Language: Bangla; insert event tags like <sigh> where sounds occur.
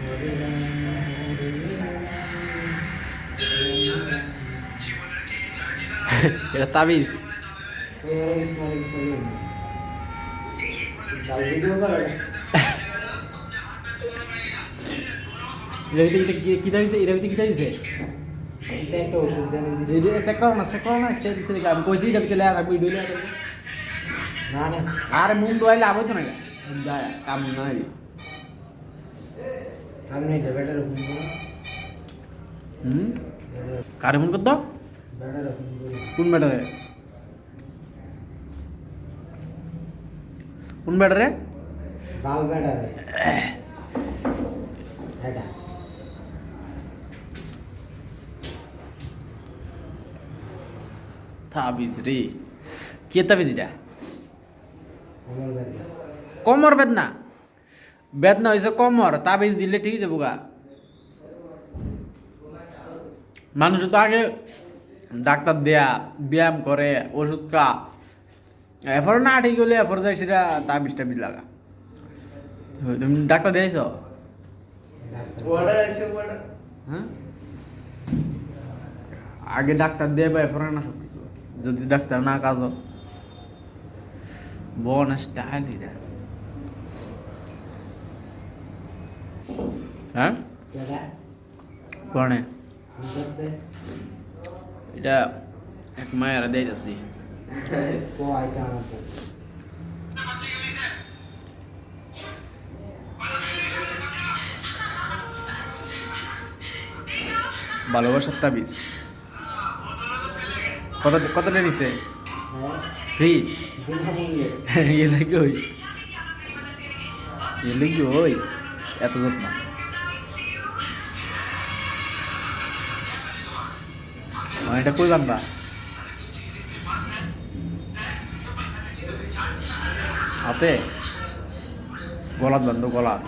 <laughs> এটা তাবিজ। কি কি দাঁড়িয়ে এটা ভিতরে কি দাঁড়িয়েছে আমি কইছি এটা ভিতরে লেয়া থাকবে না না। মুন দোয়াইলে আবো তো না কাম নাই। আমি এটা ফোন করো হুম কারে ফোন করো কোন ব্যাটারে কোন ব্যাটারে বাল এটা তাবিজ রে কে তাবিজ এটা আমার বেটা কমর বেদনা বেদনা হয়েছে কমর তাবিজ দিলে ঠিক আছে বোকা মানুষ তো আগে ডাক্তার দেয়া ব্যায়াম করে ওষুধ খা। এরপর না ঠিক হলে এরপর যাই সেটা তাবিজ টাবিজ লাগা। তুমি ডাক্তার দিয়েছ হ্যাঁ? আগে ডাক্তার দিয়ে বা এরপরে না সব কিছু যদি ডাক্তার না কাজ বন স্টাইল এটা হ্যাঁ এটা এক মায়ের আইটা আমাকে ভালোবাসার তাবিজ কত কতটা নিছে ফ্রি এলে কি ওই কি ওই এত যত্ন এটা কই বানবা হাতে? গলাত বান্ধব গলাত।